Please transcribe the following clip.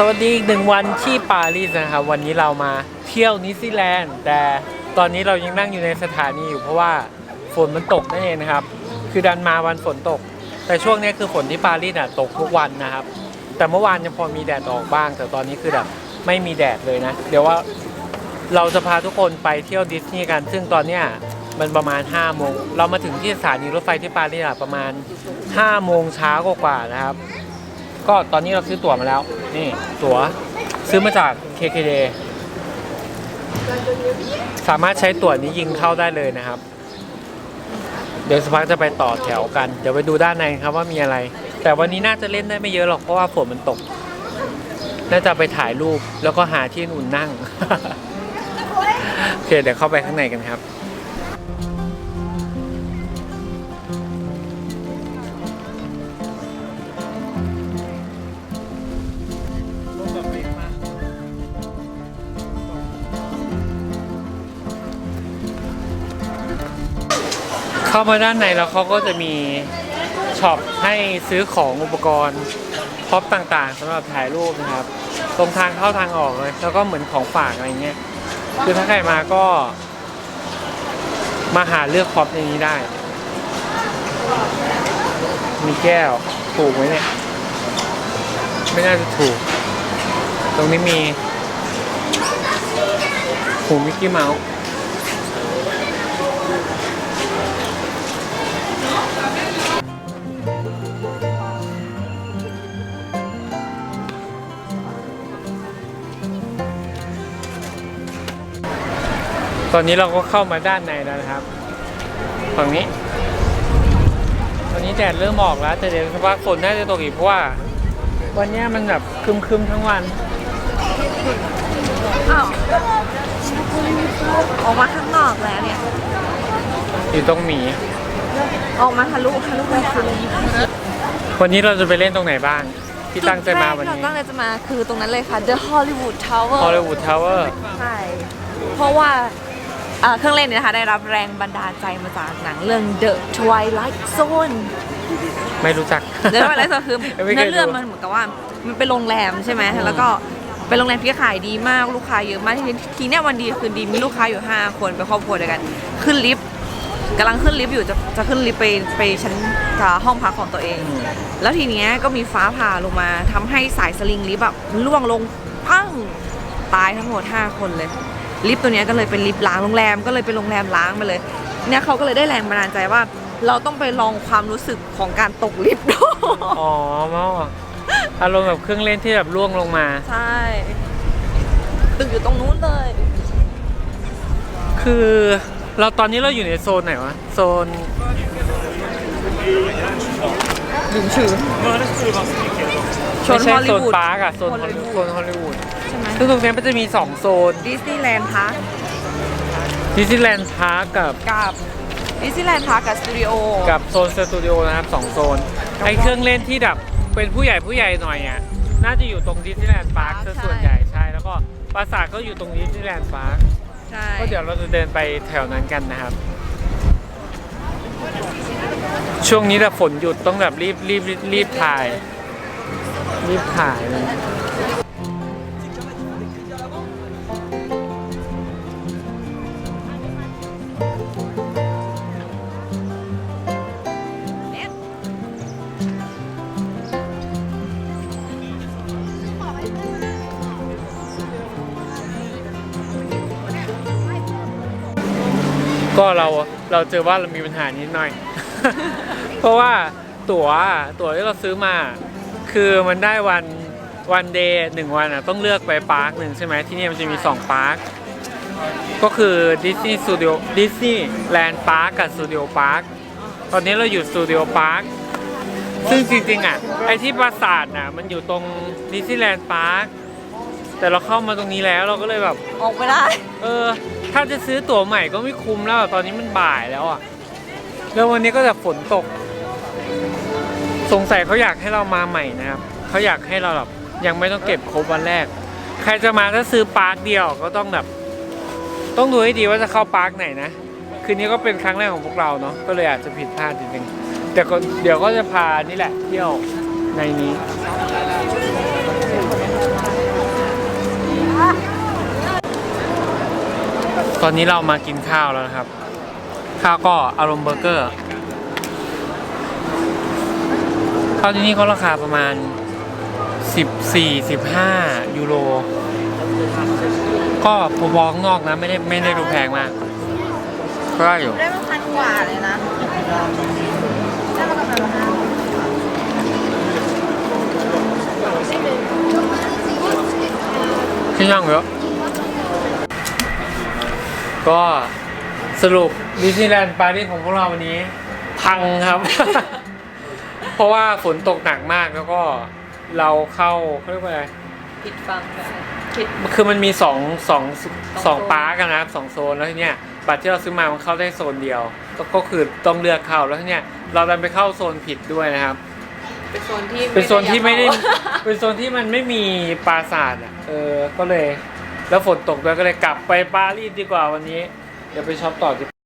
สวัสดีอีกหนึ่งวันที่ปารีสนะครับ วันนี้เรามาเที่ยวนิวซีแลนด์ แต่ตอนนี้เรายังนั่งอยู่ในสถานีอยู่เพราะว่าฝนมันตกนั่นเองนะครับ คือดันมาวันฝนตก แต่ช่วงนี้คือฝนที่ปารีสอะตกทุกวันนะครับ แต่เมื่อวานยังพอมีแดดออกบ้าง แต่ตอนนี้คือแบบไม่มีแดดเลยนะ เดี๋ยวว่าเราจะพาทุกคนไปเที่ยวดิสนีย์กัน ซึ่งตอนเนี้ยมันประมาณ5โมง เรามาถึงที่สถานีรถไฟที่ปารีสอะประมาณ5โมงเช้ากว่าๆนะครับ ก็ตอนนี้เราซื้อตั๋วมาแล้ว นี่ตั๋วซื้อมาจาก KKD สามารถใช้ตั๋วนี้ยิงเข้าได้เลยนะครับ เดี๋ยวสักพักจะไปต่อแถวกัน เดี๋ยวไปดูด้านในครับว่ามีอะไร แต่วันนี้น่าจะเล่นได้ไม่เยอะหรอกเพราะว่าฝนมันตก น่าจะไปถ่ายรูปแล้วก็หาที่อุ่นนั่ง โอเคเดี๋ยวเข้าไปข้างในกันครับ เข้ามาด้านในแล้วเขาก็จะมีช็อปให้ซื้อของอุปกรณ์พร็อพต่างๆสำหรับถ่ายรูปนะครับ ตรงทางเข้าทางออกเลยแล้วก็เหมือนของฝากอะไรเงี้ยคือถ้าใครมาก็ มาหาเลือกพร็อพในนี้ได้ มีแก้วถูกไหมเนี่ย ไม่น่าจะถูก ตรงนี้มีหูมิกกี้เมาส์ ตอนนี้เราก็เข้ามาด้านในแล้วนะครับฝั่งนี้ ตอนนี้แดดเริ่มออกแล้ว แต่เดี๋ยวสักพักฝนน่าจะตกอีกเพราะว่า วันเนี้ยมันแบบครึมๆทั้งวันอ้าวออกมาข้างนอกแล้วเนี่ย อยู่ตรงหมี ออกมาทะลุทะลุไปทางวันนี้เราจะไปเล่นตรงไหนบ้างที่ตั้งใจมาวันจุดแรกที่นี้เราตั้งใจจะมาคือตรงนั้นเลยค่ะ The Hollywood Tower Hollywood Tower ใช่ เพราะว่าอ่า เครื่องเล่นเนี่ยนะคะได้รับแรงบันดาลใจมาจากหนังเรื่อง The Twilight Zone ไม่รู้จัก The Twilight Zone คือไม่เคยดูเนื้อเรื่องมันเหมือนกับว่ามันเป็นโรงแรมใช่ไหมแล้วก็เป็นโรงแรมที่ขายดีมากลูกค้าเยอะมาก ทีทีเนี้ยวันดีคืนดีมีลูกค้าอยู่ 5 คนเป็นครอบครัวเดียวกัน ขึ้นลิฟต์กำลังขึ้นลิฟต์อยู่จะจะขึ้นลิฟต์ไปไปชั้นอ่าห้องพักของตัวเอง แล้วทีเนี้ยก็มีฟ้าผ่าลงมาทำให้สายสลิงลิฟต์แบบล่วงลงพังตายทั้งหมด 5 คนเลย ลิฟต์ตัวเนี้ยก็เลยเป็นลิฟต์ล้างโรงแรมก็เลยเป็นโรงแรมล้างไปเลยเนี่ยเขาก็เลยได้แรงบันดาลใจว่า เราต้องไปลองความรู้สึกของการตกลิฟต์ดูอ๋อเมาอารมณ์แบบเครื่องเล่นที่แบบล่วงลงมา ใช่ตึกอยู่ตรงนู้นเลย คือเราตอนนี้เราอยู่ในโซนไหนวะ โซนดึงชื่อชนไม่ฮใช่อลลีโซนวูดปาร์กอะโซนฮอลลีวูดโซนฮอลลีวูดใช่ไหม ซึ่งตรงนี้มันจะมี 2 โซนดิสนีย์แลนด์พาร์คดิสนีย์แลนด์พาร์กกับกับดิสนีย์แลนด์พาร์คกับสตูดิโอกับโซนสตูดิโอนะครับสองโซนไอเครื่องเล่นที่แบบเป็นผู้ใหญ่ผู้ใหญ่หน่อยอะน่าจะอยู่ตรงดิสนีย์แลนด์พาร์คซะส่วนใหญ่ใช่แล้วก็ปราสาทก็อยู่ตรงดิสนีย์แลนด์พาร์คใช่ก็เดี๋ยวเราจะเดินไปแถวนั้นกันนะครับ ช่วงนี้แบบฝนหยุดต้องแบบรีบรีบรีบรีบถ่าย รีบถ่ายเล ก็เราเราเจอว่าเรามีปัญหานิดหน่อย เพราะว่าตั๋วตั๋วที่เราซื้อมา คือมันได้วันวันเดย์หนึ่งวันอะต้องเลือกไปปาร์คหนึ่งใช่ไหมที่นี่มันจะมีสองปาร์คก็คือดิสนีย์สตูดิโอดิสนีย์แลนด์พาร์คกับสตูดิโอพาร์คตอนนี้เราอยู่สตูดิโอพาร์คซึ่งจริงๆอะไอที่ปราสาทน่ะมันอยู่ตรงดิสนีย์แลนด์พาร์ค แต่เราเข้ามาตรงนี้แล้วเราก็เลยแบบ ออกไม่ได้ เออ ถ้าจะซื้อตั๋วใหม่ก็ไม่คุ้มแล้วอะตอนนี้มันบ่ายแล้วอะแล้ววันนี้ก็จะฝนตก สงสัยเขาอยากให้เรามาใหม่นะครับเขาอยากให้เราแบบยังไม่ต้องเก็บครบวันแรก ใครจะมาถ้าซื้อปาร์คเดียวก็ต้องแบบ ต้องดูให้ดีว่าจะเข้าปาร์คไหนนะ คืนนี้ก็เป็นครั้งแรกของพวกเราเนาะก็เลยอาจจะผิดพลาดนิดนึงแต่ก็เดี๋ยวก็จะพานี่แหละเที่ยวในนี้ ตอนนี้เรามากินข้าวแล้วนะครับ ข้าวก็อารมณ์เบอร์เกอร์ข้าวที่นี่เขาราคาประมาณ 14 15 ยูโร ก็พอๆข้างนอกนะ ไม่ได้ไม่ได้ดูแพงมากก็ได้อยู่ได้มาพันกว่าเลยนะได้มาประมาณห้าที่นั่งเยอะ ก็สรุปดิสนีย์แลนด์ปารีสของพวกเราวันนี้ พังครับ เพราะว่าฝนตกหนักมากแล้วก็เราเข้าเขาเรียกว่าอะไร ผิดฟังไปผิด คือมันมีสองสองสสอองงโซนปาร์กันนะครับสองโซนแล้วทีเนี้ยบัตรที่เราซื้อมามันเข้าได้โซนเดียวก็ก็คือต้องเลือกเข้าแล้วทีเนี้ยเราดันไปเข้าโซนผิดด้วยนะครับ เป็นโซนที่เป็นโซนที่ไม่ได้อยากเข้าเป็นโซนที่มันไม่มีปราสาทอะเออก็เลย แล้วฝนตกด้วยก็เลยกลับไปปารีสดีกว่าวันนี้ เดี๋ยวไปช็อปต่อดี